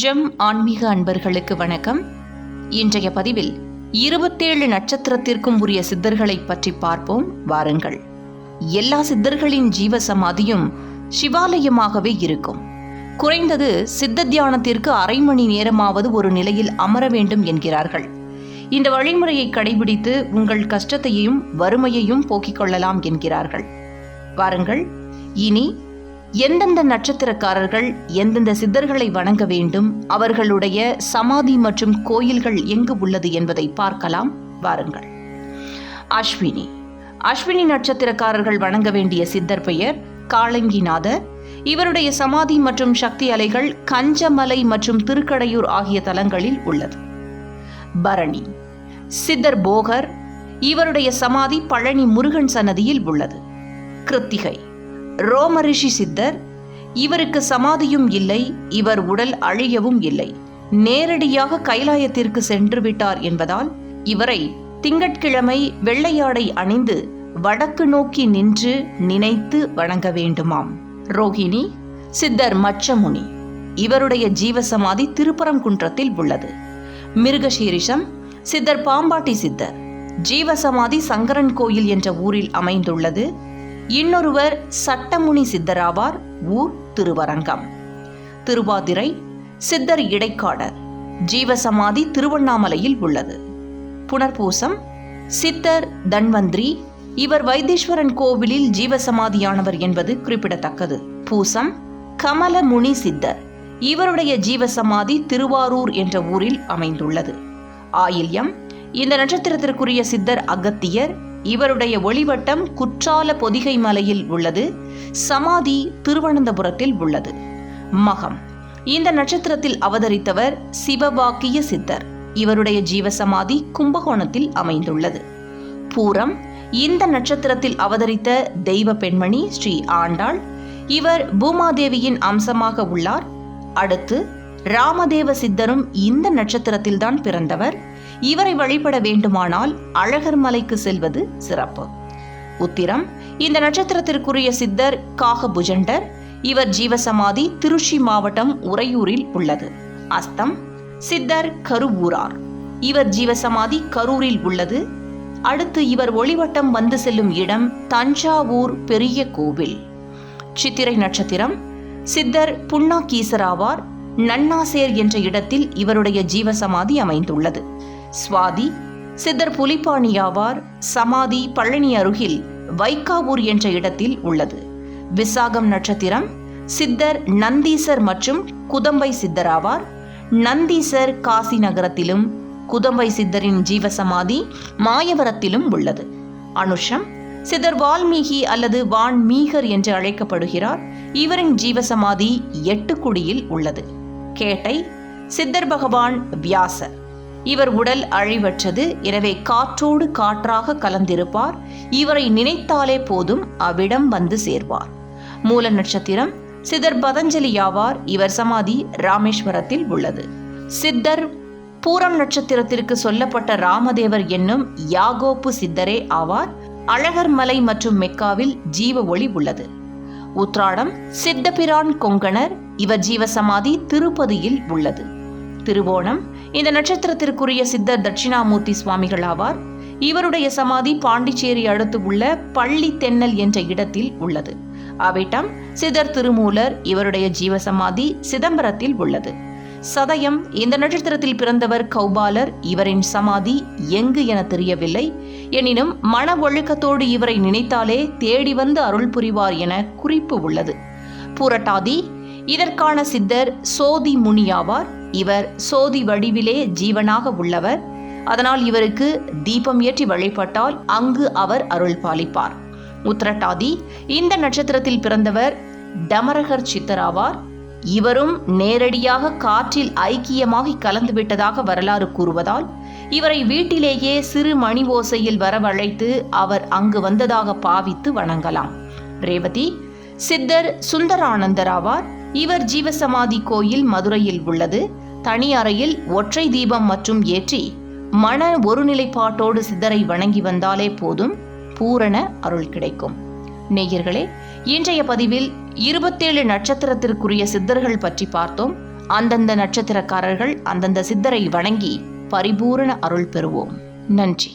GeM ஆன்மீக அன்பர்களுக்கு வணக்கம். இன்றைய பதிவில் இருபத்தேழு நட்சத்திரத்திற்கும் உரிய சித்தர்களை பற்றி பார்ப்போம். வாருங்கள். எல்லா சித்தர்களின் ஜீவ சமாதியும் சிவாலயமாகவே இருக்கும். குறைந்தது சித்த தியானத்திற்கு அரை மணி நேரமாவது ஒரு நிலையில் அமர வேண்டும் என்கிறார்கள். இந்த வழிமுறையை கடைபிடித்து உங்கள் கஷ்டத்தையும் வறுமையையும் போக்கிக் கொள்ளலாம் என்கிறார்கள். வாருங்கள். இனி எந்தெந்த நட்சத்திரக்காரர்கள் எந்தெந்த சித்தர்களை வணங்க வேண்டும் அவர்களுடைய சமாதி மற்றும் கோயில்கள் எங்கு உள்ளது என்பதை பார்க்கலாம். வாருங்கள். அஸ்வினி. அஸ்வினி நட்சத்திரக்காரர்கள் வணங்க வேண்டிய சித்தர் பெயர் காளங்கிநாதர் இவருடைய சமாதி மற்றும் சக்தி அலைகள் கஞ்சமலை மற்றும் திருக்கடையூர் ஆகிய தலங்களில் உள்ளது. பரணி. சித்தர் போகர். இவருடைய சமாதி பழனி முருகன் சன்னதியில் உள்ளது. கிருத்திகை. ரோமரிஷி சித்தர் இவருக்கு சமாதியும் இல்லை இவர் உடல் அழியவும் இல்லை. நேரடியாக கைலாயத்திற்கு சென்று விட்டார் என்பதால் இவரை திங்கட்கிழமை வெள்ளையாடை அணிந்து வடக்கு நோக்கி நின்று நினைத்து வணங்க வேண்டுமாம். ரோகிணி சித்தர் மச்சமுனி இவருடைய ஜீவசமாதி திருப்பரங்குன்றத்தில் உள்ளது. மிருகசீரிஷம் சித்தர் பாம்பாட்டி சித்தர் ஜீவசமாதி சங்கரன் கோயில் என்ற ஊரில் அமைந்துள்ளது. இன்னொருவர் சட்டமுனி சித்தராவார் ஊர் திருவரங்கம். திருவாதிரை சித்தர் இடைக்காடர். ஜீவசமாதி திருவண்ணாமலையில் உள்ளது. புனர்பூசம் சித்தர் தன்வந்திரி இவர் வைத்தீஸ்வரன் கோவிலில் ஜீவசமாதியானவர் என்பது குறிப்பிடத்தக்கது. பூசம் கமலமுனி சித்தர். இவருடைய ஜீவசமாதி திருவாரூர் என்ற ஊரில் அமைந்துள்ளது. ஆயில்யம் இந்த நட்சத்திரத்திற்குரிய சித்தர் அகத்தியர் இவருடைய ஒளிவட்டம் குற்றால பொதிகை மலையில் உள்ளது சமாதி திருவனந்தபுரத்தில் உள்ளது. மகம். இந்த நட்சத்திரத்தில் அவதரித்தவர் சிவபாக்கிய சித்தர். இவருடைய ஜீவசமாதி கும்பகோணத்தில் அமைந்துள்ளது. பூரம். இந்த நட்சத்திரத்தில் அவதரித்த தெய்வ பெண்மணி ஸ்ரீ ஆண்டாள். இவர் பூமாதேவியின் அம்சமாக உள்ளார். அடுத்து ராமதேவ சித்தரும் இந்த நட்சத்திரத்தில்தான் பிறந்தவர். இவரை வழிபட வேண்டுமானால் அழகர் மலைக்கு செல்வது சிறப்பு. உத்திரம் இந்த நட்சத்திரத்திற்குரிய சித்தர் காகபுஜண்டர் இவர் ஜீவசமாதி திருச்சி மாவட்டம் உறையூரில் உள்ளது. அஸ்தம் சித்தர் கருவூரார். இவர் ஜீவசமாதி கரூரில் உள்ளது. அடுத்து இவர் ஒளிவட்டம் வந்து செல்லும் இடம் தஞ்சாவூர் பெரிய கோவில். சித்திரை நட்சத்திரம் சித்தர் புன்னாக்கீசராவார் நன்னாசேர் என்ற இடத்தில் இவருடைய ஜீவசமாதி அமைந்துள்ளது. சுவாதி சித்தர் புலிப்பாணியாவார் சமாதி பழனி அருகில் வைக்காவூர் என்ற இடத்தில் உள்ளது. விசாகம் நட்சத்திரம் சித்தர் நந்தீசர் மற்றும் குதம்பை சித்தராவார் நந்தீசர் காசி நகரத்திலும் குதம்பை சித்தரின் ஜீவசமாதி மாயவரத்திலும் உள்ளது. அனுஷம் சித்தர் வால்மீகி அல்லது வான்மீகர் என்று அழைக்கப்படுகிறார். இவரின் ஜீவசமாதி எட்டுக்குடியில் உள்ளது. கேட்டை சித்தர் பகவான் வியாசர். இவர் உடல் அழிவற்றது. எனவே காற்றோடு காற்றாக கலந்திருப்பார். இவரை நினைத்தாலே போதும் அவ்விடம் வந்து சேர்வார். மூல நட்சத்திரம் சிதர் பதஞ்சலியாவார் இவர் சமாதி ராமேஸ்வரத்தில் உள்ளது. சித்தர் பூரம் நட்சத்திரத்திற்கு சொல்லப்பட்ட ராமதேவர் என்னும் யாகோப்பு சித்தரே ஆவார். அழகர் மலை மற்றும் மெக்காவில் ஜீவ ஒளி உள்ளது. உத்ராடம் சித்தபிரான் கொங்கணர் இவர் ஜீவசமாதி திருப்பதியில் உள்ளது. திருவோணம். இந்த நட்சத்திரத்திற்குரிய சித்தர் தட்சிணாமூர்த்தி சுவாமிகள் ஆவார். இவருடைய சமாதி பாண்டிச்சேரி அடுத்து உள்ள பள்ளி தென்னல் என்ற இடத்தில் உள்ளது. அவிட்டம் சித்தர் திருமூலர் இவருடைய ஜீவசமாதி சிதம்பரத்தில் உள்ளது. சதயம் இந்த நட்சத்திரத்தில் பிறந்தவர் கௌபாலர் இவரின் சமாதி எங்கு என தெரியவில்லை. எனினும் மன ஒழுக்கத்தோடு இவரை நினைத்தாலே தேடி வந்து அருள் புரிவார் என குறிப்பு உள்ளது. பூரட்டாதி இதற்கான சித்தர் சோதி முனியாவார் இவர் சோதி வடிவிலே ஜீவனாக உள்ளவர். அதனால் இவருக்கு தீபம் ஏற்றி வழிபட்டால் அங்கு அவர் அருள் பாலிப்பார். உத்திரட்டாதி இந்த நட்சத்திரத்தில் பிறந்தவர் டமரகர் சித்தராவார். இவரும் நேரடியாக காற்றில் ஐக்கியமாகி கலந்துவிட்டதாக வரலாறு கூறுவதால் இவரை வீட்டிலேயே சிறு மணி ஓசையில் வரவழைத்து அவர் அங்கு வந்ததாக பாவித்து வணங்கலாம். ரேவதி சித்தர் சுந்தரானந்தராவார். இவர் ஜீவசமாதி கோயில் மதுரையில் உள்ளது. தனி அறையில் ஒற்றை தீபம் மற்றும் ஏற்றி மன ஒருநிலைப்பாட்டோடு சித்தரை வணங்கி வந்தாலே போதும். பூரண அருள் கிடைக்கும். நேயர்களே இன்றைய பதிவில் இருபத்தேழு நட்சத்திரத்திற்குரிய சித்தர்கள் பற்றி பார்த்தோம். அந்தந்த நட்சத்திரக்காரர்கள் அந்தந்த சித்தரை வணங்கி பரிபூரண அருள் பெறுவோம். நன்றி.